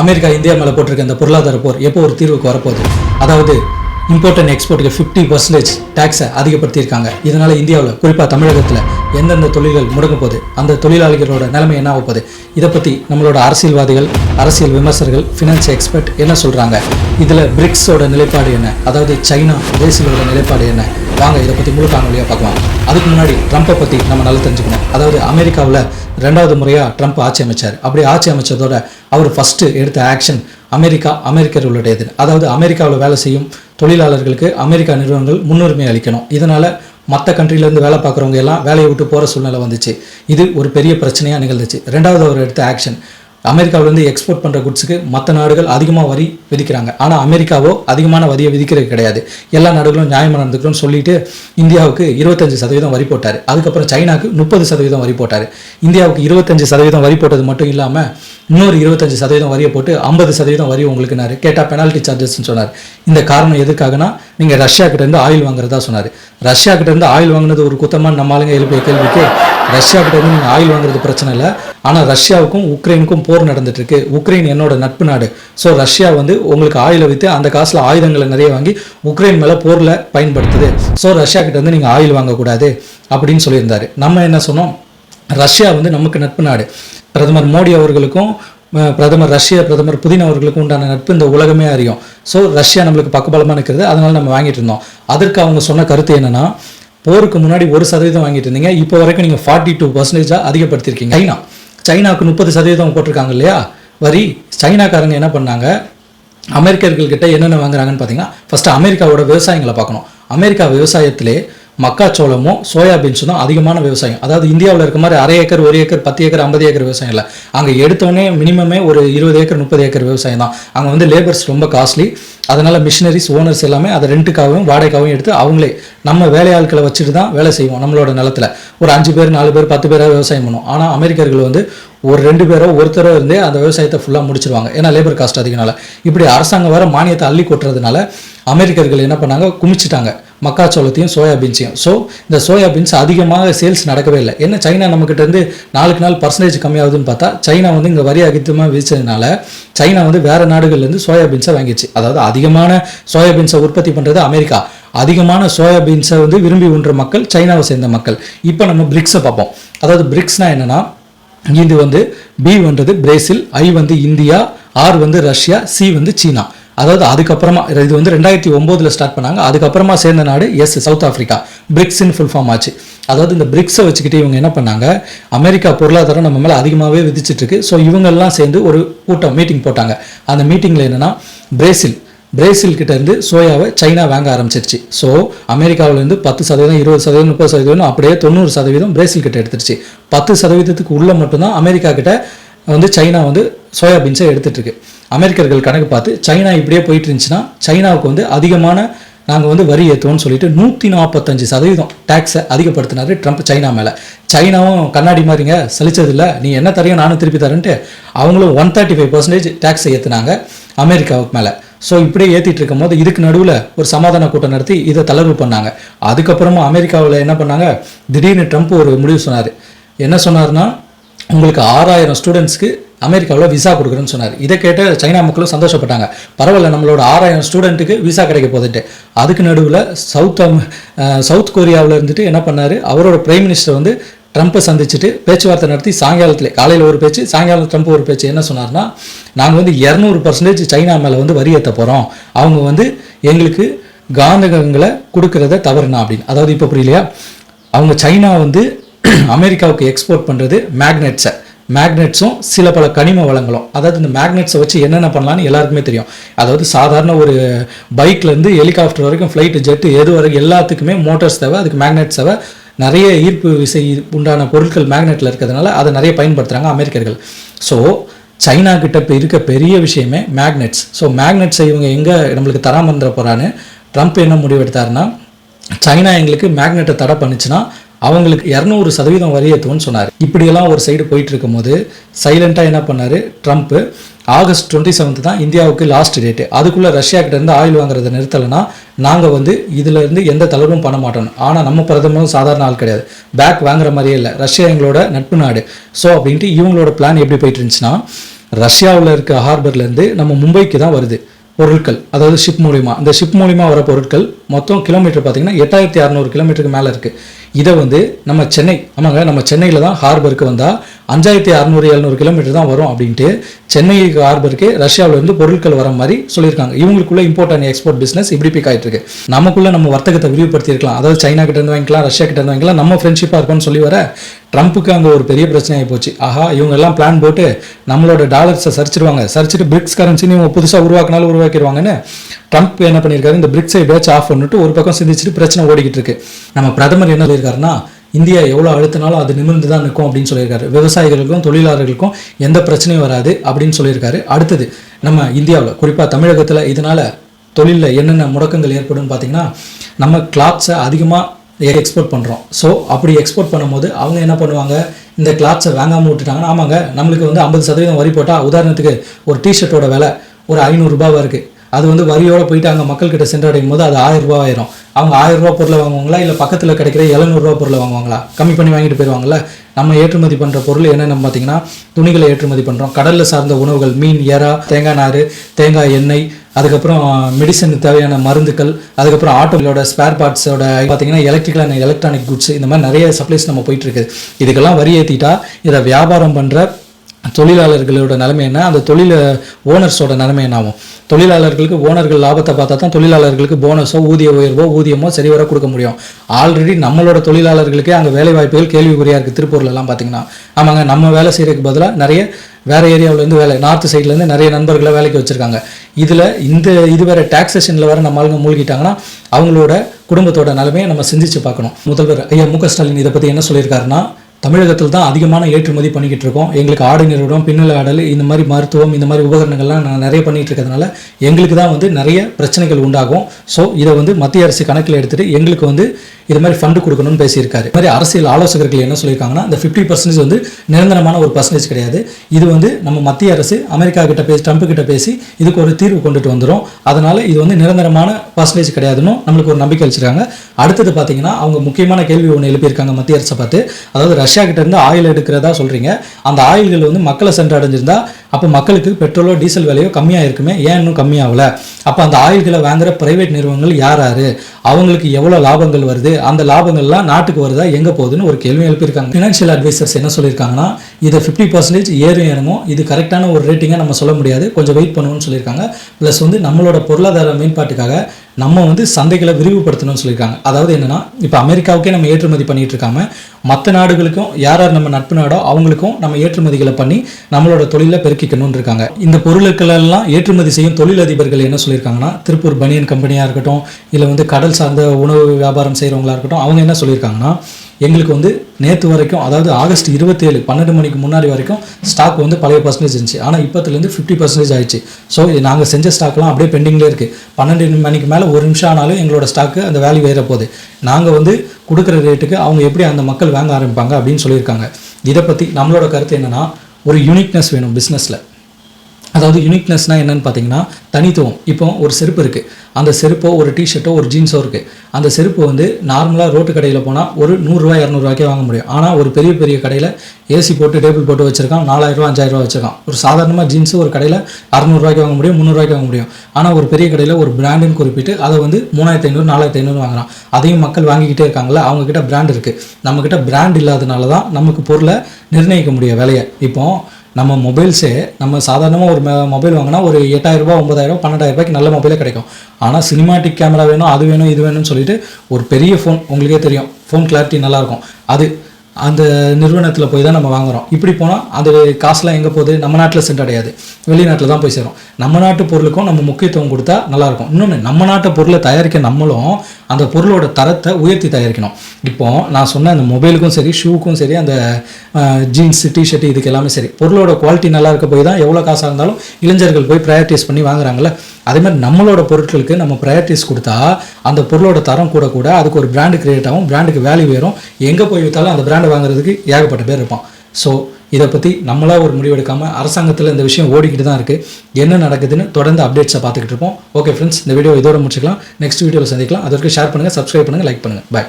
America India மேலே போட்டிருக்க இந்த பொருளாதார போர் எப்போ ஒரு தீர்வுக்கு வரப்போகுது? அதாவது இம்போர்ட் அண்ட் எக்ஸ்போர்ட்டுக்கு ஃபிஃப்டி பர்சன்டேஜ் டேக்ஸை அதிகப்படுத்தியிருக்காங்க. இதனால் இந்தியாவில் குறிப்பாக தமிழகத்தில் எந்தெந்த தொழில்கள் முடங்க போகுது? அந்த தொழிலாளிகளோட நிலைமை என்ன ஆக போகுது? இதை பற்றி நம்மளோட அரசியல்வாதிகள் அரசியல் விமர்சகர்கள் ஃபினான்ஸ் எக்ஸ்பர்ட் என்ன சொல்கிறாங்க இதில் பிரிக்ஸோட நிலைப்பாடு என்ன? அதாவது சைனா பிரேசிலோட நிலைப்பாடு என்ன? வாங்க இதை பற்றி முழு காணொலியாக பார்க்கலாம். அதுக்கு முன்னாடி ட்ரம்ப்பை பற்றி நம்ம நல்லா தெரிஞ்சுக்கணும். அதாவது அமெரிக்காவில் ரெண்டாவது முறையாக ட்ரம்ப் ஆட்சி அமைச்சார். அப்படி ஆட்சி அமைச்சதோட அவர் ஃபஸ்ட்டு எடுத்த ஆக்ஷன் அமெரிக்கா அமெரிக்கர்களுடையது. அதாவது அமெரிக்காவில் வேலை செய்யும் தொழிலாளர்களுக்கு அமெரிக்கா நிறுவனங்கள் முன்னுரிமை அளிக்கணும். இதனால் மற்ற கண்ட்ரிலேருந்து வேலை பார்க்குறவங்க எல்லாம் வேலையை விட்டு போகிற சூழ்நிலை வந்துச்சு. இது ஒரு பெரிய பிரச்சனையாக நிகழ்ந்துச்சு. ரெண்டாவது அவர் எடுத்த ஆக்ஷன் அமெரிக்காவிலேருந்து எக்ஸ்போர்ட் பண்ணுற குட்ஸுக்கு மற்ற நாடுகள் அதிகமாக வரி விதிக்கிறாங்க. ஆனால் அமெரிக்காவோ அதிகமான வரியை விதிக்கிறது கிடையாது. எல்லா நாடுகளும் நியாயமாக நடந்துக்கணும்னு சொல்லிட்டு இந்தியாவுக்கு இருபத்தஞ்சு சதவீதம் வரி போட்டார். அதுக்கப்புறம் சைனாக்கு முப்பது சதவீதம் வரி போட்டார். இந்தியாவுக்கு இருபத்தஞ்சு சதவீதம் வரி போட்டது மட்டும் இல்லாமல் இன்னொரு இருபத்தஞ்சு சதவீதம் வரியை போட்டு ஐம்பது சதவீதம் வரி உங்களுக்குனாரு. கேட்டால் பெனால்ட்டி சார்ஜஸ்ன்னு சொன்னார். இந்த காரணம் எதுக்காகனா நீங்கள் ரஷ்யா கிட்டேருந்து ஆயில் வாங்குறதா சொன்னார். ரஷ்யா கிட்டேருந்து ஆயில் வாங்குனது ஒரு குத்தமான நம்ம ஆளுங்க எழுப்பிய கேள்விக்கு ரஷ்யா கிட்டேருந்து நீங்கள் ஆயில் வாங்குறது பிரச்சனை இல்லை. ஆனால் ரஷ்யாவுக்கும் உக்ரைனுக்கும் போர் நடந்துட்டு இருக்கு உக்ரைன் என்னோட நட்பு நாடு. ஸோ ரஷ்யா வந்து உங்களுக்கு ஆயில் விற்று அந்த காசில் ஆயுதங்களை நிறைய வாங்கி உக்ரைன் மேலே போரில் பயன்படுத்துது. ஸோ ரஷ்யா கிட்ட வந்து நீங்கள் ஆயில் வாங்கக்கூடாது அப்படின்னு சொல்லியிருந்தாரு. நம்ம என்ன சொன்னோம்? ரஷ்யா வந்து நமக்கு நட்பு நாடு. பிரதமர் மோடி அவர்களுக்கும் பிரதமர் ரஷ்ய பிரதமர் புதின் அவர்களுக்கும் உண்டான நட்பு இந்த உலகமே அறியும். ஸோ ரஷ்யா நம்மளுக்கு பக்கபலமாக இருக்கிறது அதனால நம்ம வாங்கிட்டு இருந்தோம். அதற்கு அவங்க சொன்ன கருத்து என்னன்னா போருக்கு முன்னாடி ஒரு சதவீதம் வாங்கிட்டு இருந்தீங்க. இப்போ வரைக்கும் நீங்கள் ஃபார்ட்டி டூ பர்சன்டேஜாக அதிகப்படுத்திருக்கீங்க. ஐநா சைனாவுக்கு முப்பது சதவீதம் போட்டிருக்காங்க இல்லையா? வரி சைனாக்காரங்க என்ன பண்ணாங்க? அமெரிக்கர்கள்கிட்ட என்னென்ன வாங்குறாங்கன்னு பார்த்தீங்கன்னா ஃபஸ்ட்டு அமெரிக்காவோட விவசாயங்களை பார்க்கணும். அமெரிக்கா விவசாயத்திலே மக்காச்சோளமும் சோயாபீன்ஸும் தான் அதிகமான விவசாயம். அதாவது இந்தியாவில் இருக்க மாதிரி அரை ஏக்கர் ஒரு ஏக்கர் பத்து ஏக்கர் ஐம்பது ஏக்கர் விவசாயம் இல்லை. அங்கே எடுத்தோடனே மினிமமே ஒரு இருபது ஏக்கர் முப்பது ஏக்கர் விவசாயம் தான். அங்கே வந்து லேபர்ஸ் ரொம்ப காஸ்ட்லி அதனால் மிஷினரிஸ் ஓனர்ஸ் எல்லாமே அதை ரெண்ட்டுக்காகவும் வாடகைக்காகவும் எடுத்து அவங்களே நம்ம வேலையாட்களை வச்சுட்டு தான் வேலை செய்வோம் நம்மளோட நிலத்துல. ஒரு அஞ்சு பேர் நாலு பேர் பத்து பேராக விவசாயம் பண்ணுவோம். ஆனால் அமெரிக்கர்கள் வந்து ஒரு ரெண்டு பேரோ ஒருத்தரோ இருந்தே அந்த விவசாயத்தை ஃபுல்லாக முடிச்சிருவாங்க. ஏன்னா லேபர் காஸ்ட் அதிகனால. இப்படி அரசாங்கம் வர மானியத்தை அள்ளி கொட்டுறதுனால அமெரிக்கர்கள் என்ன பண்ணாங்க? குமிச்சிட்டாங்க. மக்காச்சோளத்தையும் சோயாபீன்ஸையும். ஸோ இந்த சோயாபீன்ஸ் அதிகமாக சேல்ஸ் நடக்கவே இல்லை. என்ன சைனா நம்மக்கிட்ட இருந்து நாளுக்கு நாள் பர்சன்டேஜ் கம்மியாகுதுன்னு பார்த்தா சைனா வந்து இங்கே வரி அதிகமாக விதிச்சதுனால சைனா வந்து வேறு நாடுகள்லேருந்து சோயாபீன்ஸை வாங்கிச்சு. அதாவது அதிகமான சோயாபீன்ஸை உற்பத்தி பண்ணுறது அமெரிக்கா. அதிகமான சோயாபீன்ஸை வந்து விரும்பி உண்ற மக்கள் சைனாவை சேர்ந்த மக்கள். இப்போ நம்ம பிரிக்ஸை பார்ப்போம். அதாவது பிரிக்ஸ்னால் என்னென்னா இது வந்து பி வந்தது பிரேசில் ஐ வந்து இந்தியா ஆர் வந்து ரஷ்யா சி வந்து சீனா. அதாவது அதுக்கப்புறமா இது வந்து ரெண்டாயிரத்தி ஒம்போதில் ஸ்டார்ட் பண்ணாங்க. அதுக்கப்புறமா சேர்ந்த நாடு எஸ் சவுத் ஆஃப்ரிக்கா பிரிக்ஸ்னு ஃபுல் ஃபார்ம் ஆச்சு. அதாவது இந்த பிரிக்ஸை வச்சுக்கிட்டு இவங்க என்ன பண்ணாங்க? அமெரிக்கா பொருளாதாரம் நம்ம மேலே அதிகமாகவே விதிச்சிட்டு இருக்கு. ஸோ இவங்கெல்லாம் சேர்ந்து ஒரு கூட்டம் மீட்டிங் போட்டாங்க. அந்த மீட்டிங்கில் என்னன்னா பிரேசில் பிரேசில் கிட்ட இருந்து சோயாவை சைனா வாங்க ஆரம்பிச்சிருச்சு. ஸோ அமெரிக்காவிலேருந்து பத்து சதவீதம் இருபது சதவீதம் முப்பது சதவீதம் அப்படியே தொண்ணூறு சதவீதம் பிரேசில் கிட்ட எடுத்துருச்சு. பத்து சதவீதத்துக்கு உள்ள மட்டும்தான் அமெரிக்கா கிட்ட வந்து சைனா வந்து சோயாபீன்ஸை எடுத்துட்டு இருக்கு அமெரிக்கர்கள் கணக்கு பார்த்து சைனா இப்படியே போயிட்டு இருந்துச்சுன்னா சைனாவுக்கு வந்து அதிகமான நாங்கள் வந்து வரி ஏற்றுவோம்னு சொல்லிட்டு நூற்றி நாற்பத்தஞ்சு சதவீதம் டேக்ஸை அதிகப்படுத்தினாரு ட்ரம்ப் சைனா மேலே. சைனாவும் கண்ணாடி மாதிரிங்க சலிச்சதில்ல. நீ என்ன தரையும் நானும் திருப்பி தரேன்ட்டு அவங்களும் ஒன் தேர்ட்டி ஃபைவ் பர்சன்டேஜ் டேக்ஸை ஏற்றுனாங்க அமெரிக்காவுக்கு மேலே. ஸோ இப்படியே ஏற்றிட்டு இருக்கும் போது இதுக்கு நடுவில் ஒரு சமாதான கூட்டம் நடத்தி இதை தளர்வு பண்ணாங்க. அதுக்கப்புறமா அமெரிக்காவில் என்ன பண்ணாங்க? திடீர்னு ட்ரம்ப் ஒரு முடிவு சொன்னார். என்ன சொன்னார்னா உங்களுக்கு ஆறாயிரம் ஸ்டூடெண்ட்ஸ்க்கு அமெரிக்காவில் விசா கொடுக்குறேன்னு சொன்னார். இதை கேட்டு சைனா மக்களும் சந்தோஷப்பட்டாங்க. பரவாயில்ல நம்மளோட ஆறாயிரம் ஸ்டூடெண்ட்டுக்கு விசா கிடைக்க போதுட்டு அதுக்கு நடுவில் சவுத் அம்- சவுத் கொரியாவில் இருந்துட்டு என்ன பண்ணார்? அவரோட பிரைம் மினிஸ்டர் வந்து ட்ரம்ப்பை சந்திச்சுட்டு பேச்சுவார்த்தை நடத்தி சாயங்காலத்தில் காலையில் ஒரு பேச்சு சாயங்காலம் ட்ரம்ப் ஒரு பேச்சு என்ன சொன்னார்னா நாங்கள் வந்து இரநூறு பர்சன்டேஜ் சைனா மேலே வந்து வரி ஏற்ற போகிறோம் அவங்க வந்து எங்களுக்கு காந்தகங்களை கொடுக்கறத தவறுனா அப்படின்னு. அதாவது இப்போ புரியலையா? அவங்க சைனா வந்து அமெரிக்காவுக்கு எக்ஸ்போர்ட் பண்ணுறது மேக்னெட்ஸை மேக்னெட்ஸும் சில பல கனிம வளங்களும். அதாவது இந்த மேக்னெட்ஸை வச்சு என்னென்ன பண்ணலாம்னு எல்லாருக்குமே தெரியும். அதாவது சாதாரண ஒரு பைக்லேருந்து ஹெலிகாப்டர் வரைக்கும் ஃப்ளைட்டு ஜெட்டு எது வரைக்கும் எல்லாத்துக்குமே மோட்டர்ஸ் தேவை அதுக்கு மேக்னெட்ஸ் தேவை. நிறைய ஈர்ப்பு விசை உண்டான பொருட்கள் மேக்னெட்டில் இருக்கிறதுனால அதை நிறைய பயன்படுத்துகிறாங்க அமெரிக்கர்கள். ஸோ சைனா கிட்ட இப்போ இருக்க பெரிய விஷயமே மேக்னெட்ஸ் ஸோ மேக்னெட்ஸை இவங்க எங்கே நம்மளுக்கு தராமல் இருந்துட போகிறான்னு ட்ரம்ப் என்ன முடிவெடுத்தாருன்னா சைனா எங்களுக்கு மேக்னெட்டை தடை பண்ணுச்சுன்னா அவங்களுக்கு இரநூறு சதவீதம் வரி சொன்னார். இப்படியெல்லாம் ஒரு சைடு போயிட்டு இருக்கும்போது சைலண்ட்டாக என்ன பண்ணார்? ட்ரம்ப் ஆகஸ்ட் டுவெண்ட்டி செவன்த் தான் இந்தியாவுக்கு லாஸ்ட் டேட்டு அதுக்குள்ளே ரஷ்யா கிட்ட இருந்து ஆயில் வாங்குறதை நிறுத்தலைன்னா நாங்கள் வந்து இதுலேருந்து எந்த தளர்வும் பண்ண மாட்டோம். ஆனால் நம்ம பிரதமரும் சாதாரண ஆள் கிடையாது. பேக் வாங்குற மாதிரியே இல்லை. ரஷ்யா எங்களோட நட்பு நாடு. ஸோ அப்படின்ட்டு இவங்களோட பிளான் எப்படி போயிட்டு இருந்துச்சுன்னா ரஷ்யாவில் இருக்க ஹார்பர்லேருந்து நம்ம மும்பைக்கு தான் வருது. பொருட்கள். அதாவது ஷிப் மூலிமா இந்த ஷிப் மூலிமா வர பொருட்கள் மொத்தம் கிலோமீட்டர் பார்த்தீங்கன்னா எட்டாயிரத்தி அறநூறு கிலோமீட்டருக்கு மேலே இருக்குது இதை வந்து நம்ம சென்னை ஆமாங்க நம்ம சென்னையில் தான் ஹார்பருக்கு வந்தால் அஞ்சாயிரத்தி அறநூறு எழுநூறு கிலோமீட்டர் தான் வரும் அப்படின்ட்டு சென்னைக்கு ஹார்பருக்கு ரஷ்யாவிலேருந்து பொருட்கள் வர மாதிரி சொல்லியிருக்காங்க. இவங்களுக்குள்ள இம்போர்ட் அண்ட் எக்ஸ்போர்ட் பிஸ்னஸ் இப்படி பிக் ஆகிட்டு இருக்கு நமக்குள்ள நம்ம வர்த்தகத்தை விரிவுபடுத்தியிருக்கலாம். அதாவது சைனா கிட்ட இருந்து வாங்கிக்கலாம் ரஷ்யா கிட்ட இருந்து வாங்கிக்கலாம் நம்ம ஃப்ரெண்ட்ஷிப்பாக இருக்கும்னு சொல்லி வர ட்ரம்ப்புக்கு அங்கே ஒரு பெரிய பிரச்சனையாக போச்சு. ஆஹா இவங்க எல்லாம் பிளான் போட்டு நம்மளோட டாலர்ஸை சரிச்சிருவாங்க. சரிச்சிட்டு பிரிக்ஸ் கரன்சின்னு இவங்க புதுசாக உருவாக்கினாலும் உருவாக்கிடுவாங்கன்னு ட்ரம்ப் என்ன பண்ணியிருக்காரு? இந்த பிரிக்ஸை பேட்ச் ஆஃப் பண்ணிட்டு ஒரு பக்கம் சிந்திச்சுட்டு பிரச்சனை ஓடிக்கிட்டு இருக்கு. நம்ம பிரதமர் என்ன சொல்லியிருக்காருன்னா இந்தியா எவ்வளோ அழுத்தினாலும் அது நிமிர்ந்து தான் நிற்கும் அப்படின்னு சொல்லியிருக்காரு. விவசாயிகளுக்கும் தொழிலாளர்களுக்கும் எந்த பிரச்சனையும் வராது அப்படின்னு சொல்லியிருக்காரு. அடுத்தது நம்ம இந்தியாவில் குறிப்பாக தமிழகத்தில் இதனால் தொழிலில் என்னென்ன முடக்கங்கள் ஏற்படும்னு பார்த்தீங்கன்னா நம்ம கிளாத்ஸை அதிகமாக எக்ஸ்போர்ட் பண்ணுறோம் ஸோ அப்படி எக்ஸ்போர்ட் பண்ணும்போது அவங்க என்ன பண்ணுவாங்க? இந்த கிளாத்ஸை வாங்காமல் விட்டுட்டாங்கன்னா ஆமாங்க நம்மளுக்கு வந்து ஐம்பது சதவீதம் வரி போட்டால் உதாரணத்துக்கு ஒரு டிஷர்ட்டோட விலை ஒரு ஐநூறுரூபாவாக இருக்குது அது வந்து வரியோட போயிட்டு அங்கே மக்கள்கிட்ட சென்றடையும் போது அது ஆயிரம் ரூபா ஆயிரும். அவங்க ஆயிரம் ரூபா பொருளை வாங்குவாங்களா? இல்லை பக்கத்தில் கிடைக்கிற எழுநூறுவா பொருளை வாங்குவாங்களா? கம்மி பண்ணி வாங்கிட்டு போயிடுவாங்கல்ல நம்ம ஏற்றுமதி பண்ணுற பொருள் என்னென்ன பார்த்தீங்கன்னா துணிகளை ஏற்றுமதி பண்ணுறோம் கடலில் சார்ந்த உணவுகள் மீன் எறா தேங்காய் நார் தேங்காய் எண்ணெய் அதுக்கப்புறம் மெடிசனுக்கு தேவையான மருந்துகள் அதுக்கப்புறம் ஆட்டோகளோட ஸ்பேர் பார்ட்ஸோட பார்த்தீங்கன்னா எலக்ட்ரிக்கல் அண்ட் எலக்ட்ரானிக் குட்ஸ் இந்த மாதிரி நிறைய சப்ளைஸ் நம்ம போயிட்டுருக்குது இதுக்கெல்லாம் வரி ஏற்றிட்டா இதை வியாபாரம் பண்ணுற தொழிலாளர்களோட நிலைமை என்ன? அந்த தொழில ஓனர்ஸோட நிலைமை என்னாகும்? தொழிலாளர்களுக்கு ஓனர்கள் லாபத்தை பார்த்தா தான் தொழிலாளர்களுக்கு போனஸோ ஊதிய உயர்வோ ஊதியமோ சரிவர கொடுக்க முடியும். ஆல்ரெடி நம்மளோட தொழிலாளர்களுக்கே அங்கே வேலை வாய்ப்புகள் கேள்விக்குறியாக இருக்குது திருப்பூர்லலாம் பார்த்தீங்கன்னா ஆமாங்க நம்ம வேலை செய்கிறதுக்கு பதிலாக நிறைய வேறு ஏரியாவிலேருந்து வேலை நார்த் சைட்லேருந்து நிறைய நண்பர்களை வேலைக்கு வச்சுருக்காங்க. இதில் இந்த இது வேறு டாக்ஸேஷனில் வேறு நம்ம ஆளுங்க மூழ்கிட்டாங்கன்னா அவங்களோட குடும்பத்தோட நிலைமையை நம்ம சிந்திச்சு பார்க்கணும். முதல்வர் ஐயா மு க ஸ்டாலின் இதை பற்றி என்ன சொல்லியிருக்காருன்னா தமிழகத்தில் தான் அதிகமான ஏற்றுமதி பண்ணிக்கிட்டு இருக்கோம். எங்களுக்கு ஆடை நிறுவனம் பின்னல் ஆடல் இந்த மாதிரி மருத்துவம் இந்த மாதிரி உபகரணங்கள்லாம் நான் நிறைய பண்ணிகிட்டு இருக்கிறதுனால எங்களுக்கு தான் வந்து நிறைய பிரச்சனைகள் உண்டாகும். ஸோ இதை வந்து மத்திய அரசு கணக்கில் எடுத்துகிட்டு எங்களுக்கு வந்து இது மாதிரி ஃபண்டு கொடுக்கணும்னு பேசியிருக்காரு. இது மாதிரி அரசியல் ஆலோசகர்கள் என்ன சொல்லியிருக்காங்கன்னா இந்த ஃபிஃப்டி பர்சன்டேஜ் வந்து நிரந்தரமான ஒரு பர்சன்டேஜ் கிடையாது. இது வந்து நம்ம மத்திய அரசு அமெரிக்கா கிட்ட பேசி ட்ரம்ப் கிட்ட பேசி இதுக்கு ஒரு தீர்வு கொண்டுட்டு வந்துடும் அதனால இது வந்து நிரந்தரமான பர்சன்டேஜ் கிடையாதுன்னு நம்மளுக்கு ஒரு நம்பிக்கை வச்சிருக்காங்க. அடுத்தது பார்த்தீங்கன்னா அவங்க முக்கியமான கேள்வி ஒன்று எழுப்பியிருக்காங்க மத்திய அரசை பார்த்து. அதாவது ரஷ்யா கிட்ட இருந்து ஆயில் எடுக்கிறதா சொல்றீங்க. அந்த ஆயில்கள் வந்து மக்களை சென்றடைஞ்சிருந்தா அப்போ மக்களுக்கு பெட்ரோலோ டீசல் விலையோ கம்மியாக இருக்குமே ஏன் இன்னும் கம்மியாகல? அப்போ அந்த ஆயில்களை வாங்குற பிரைவேட் நிறுவனங்கள் யார் யார்? அவங்களுக்கு எவ்வளோ லாபங்கள் வருது? அந்த லாபங்கள்லாம் நாட்டுக்கு வருதா? எங்கே போகுதுன்னு ஒரு கேள்வி எழுப்பியிருக்காங்க. ஃபினான்ஷியல் அட்வைசர்ஸ் என்ன சொல்லியிருக்காங்கன்னா இதை ஃபிஃப்டி பர்சன்டேஜ் ஏறும் ஏறமோ இது கரெக்டான ஒரு ரேட்டிங்காக நம்ம சொல்ல முடியாது. கொஞ்சம் வெயிட் பண்ணுவோம்னு சொல்லியிருக்காங்க. ப்ளஸ் வந்து நம்மளோட பொருளாதார மேம்பாட்டுக்காக நம்ம வந்து சந்தைகளை விரிவுபடுத்தணும்னு சொல்லியிருக்காங்க. அதாவது என்னென்னா இப்போ அமெரிக்காவுக்கே நம்ம ஏற்றுமதி பண்ணிகிட்டு இருக்காம மற்ற நாடுகளுக்கும் யார் யார் நம்ம நட்பு நாடோ அவங்களுக்கும் நம்ம ஏற்றுமதிகளை பண்ணி நம்மளோட தொழிலை பெருக்கிக்கணும்னு இருக்காங்க இந்த பொருட்கள் எல்லாம் ஏற்றுமதி செய்யும் தொழிலதிபர்கள் என்ன சொல்லியிருக்காங்கன்னா திருப்பூர் பனியன் கம்பெனியாக இருக்கட்டும் இல்லை வந்து கடல் சார்ந்த உணவு வியாபாரம் செய்கிறவங்களா இருக்கட்டும் அவங்க என்ன சொல்லியிருக்காங்கன்னா எங்களுக்கு வந்து நேற்று வரைக்கும் அதாவது ஆகஸ்ட் இருபத்தேழு பன்னெண்டு மணிக்கு முன்னாடி வரைக்கும் ஸ்டாக் வந்து பழைய பர்சன்டேஜ் இருந்துச்சு. ஆனால் இப்போத்துலேருந்து ஃபிஃப்டி பர்சன்டேஜ் ஆயிடுச்சு. ஸோ நாங்கள் செஞ்ச ஸ்டாக்லாம் அப்படியே பெண்டிங்லேயே இருக்குது பன்னெண்டு மணிக்கு மேலே ஒரு நிமிஷம் ஆனாலும் எங்களோட ஸ்டாக்கு அந்த வேல்யூ ஏற போகுது. நாங்கள் வந்து கொடுக்குற ரேட்டுக்கு அவங்க எப்படி அந்த மக்கள் வாங்க ஆரம்பிப்பாங்க அப்படின்னு சொல்லியிருக்காங்க. இதை பற்றி நம்மளோட கருத்து என்னென்னா ஒரு யூனிக்னஸ் வேணும் பிஸ்னஸில் அதாவது யூனிக்னஸ்னால் என்னன்னு பார்த்தீங்கன்னா தனித்துவம். இப்போ ஒரு செருப்பு இருக்குது அந்த செருப்போ ஒரு டிஷர்ட்டோ ஒரு ஜீன்ஸோ இருக்குது அந்த செருப்பு வந்து நார்மலாக ரோட்டு கடையில் போனால் ஒரு நூறுரூவா இரநூறுவாய்க்கே வாங்க முடியும். ஆனால் ஒரு பெரிய பெரிய கடையில் ஏசி போட்டு டேபிள் போட்டு வச்சுருக்கான் நாலாயிரரூவா அஞ்சாயிரரூவா வச்சுருக்கான். ஒரு சாதாரணமாக ஜீன்ஸு ஒரு கடையில் அறநூறுவாய்க்கு வாங்க முடியும் முந்நூறுவாய்க்கு வாங்க முடியும். ஆனால் ஒரு பெரிய கடையில் ஒரு பிராண்டுன்னு குறிப்பிட்டு அதை வந்து மூணாயிரத்தி ஐநூறு நாலாயிரத்து ஐநூறு வாங்குறான். அதையும் மக்கள் வாங்கிக்கிட்டே இருக்காங்களா அவங்கக்கிட்ட பிராண்ட் இருக்குது நம்மக்கிட்ட பிராண்ட் இல்லாதனால தான் நமக்கு பொருளை நிர்ணயிக்க முடியும் விலையை. இப்போது நம்ம மொபைல்ஸே நம்ம சாதாரணமாக ஒரு மொபைல் வாங்கினா ஒரு எட்டாயிரரூபா ஒன்பதாயிரம் பன்னெண்டாயிரரூபாய்க்கு நல்ல மொபைலே கிடைக்கும். ஆனால் சினிமாட்டிக் கேமரா வேணும் அது வேணும் இது வேணும்னு சொல்லிட்டு ஒரு பெரிய ஃபோன் உங்களுக்கே தெரியும். ஃபோன் கிளாரிட்டி நல்லாயிருக்கும் அது அந்த நிறுவனத்தில் போய் தான் நம்ம வாங்குறோம். இப்படி போனால் அந்த காசுலாம் எங்கே போகுது? நம்ம நாட்டில் சென்றடையாது வெளிநாட்டில் தான் போய் சேரும். நம்ம நாட்டு பொருளுக்கும் நம்ம முக்கியத்துவம் கொடுத்தா நல்லாயிருக்கும் இன்னொன்று நம்ம நாட்டு பொருளை தயாரிக்க நம்மளும் அந்த பொருளோட தரத்தை உயர்த்தி தயாரிக்கணும். இப்போது நான் சொன்ன அந்த மொபைலுக்கும் சரி ஷூக்கும் சரி அந்த ஜீன்ஸ் டிஷர்ட் இதுக்கு எல்லாமே சரி. பொருளோட குவாலிட்டி நல்லா இருக்க போய் தான் எவ்வளோ காசாக இருந்தாலும் இளைஞர்கள் போய் ப்ரையாரிட்டிஸ் பண்ணி வாங்குறாங்கல்ல? அதே மாதிரி நம்மளோட பொருட்களுக்கு நம்ம ப்ரையாரிட்டிஸ் கொடுத்தா அந்த பொருளோட தரம் கூட கூட அதுக்கு ஒரு பிராண்டு கிரியேட் ஆகும் பிராண்டுக்கு வேல்யூ ஏறும் எங்கே போய் விற்றாலும் அந்த பிராண்டை வாங்குறதுக்கு ஏகப்பட்ட பேர் இருப்பான். ஸோ இதை பற்றி நம்மளாக ஒரு முடிவெடுக்காமல் அரசாங்கத்தில் இந்த விஷயம் ஓடிக்கிட்டு தான் இருக்குது என்ன நடக்குதுன்னு தொடர்ந்து அப்டேட்ஸை பார்த்துக்கிட்டு இருப்போம். ஓகே ஃப்ரெண்ட்ஸ் இந்த வீடியோ இதோட முடிச்சுக்கலாம். நெக்ஸ்ட் வீடியோவில் சந்திக்கலாம். அதற்கு ஷேர் பண்ணுங்கள் சப்ஸ்கிரைப் பண்ணுங்கள் லைக் பண்ணுங்கள் பாய்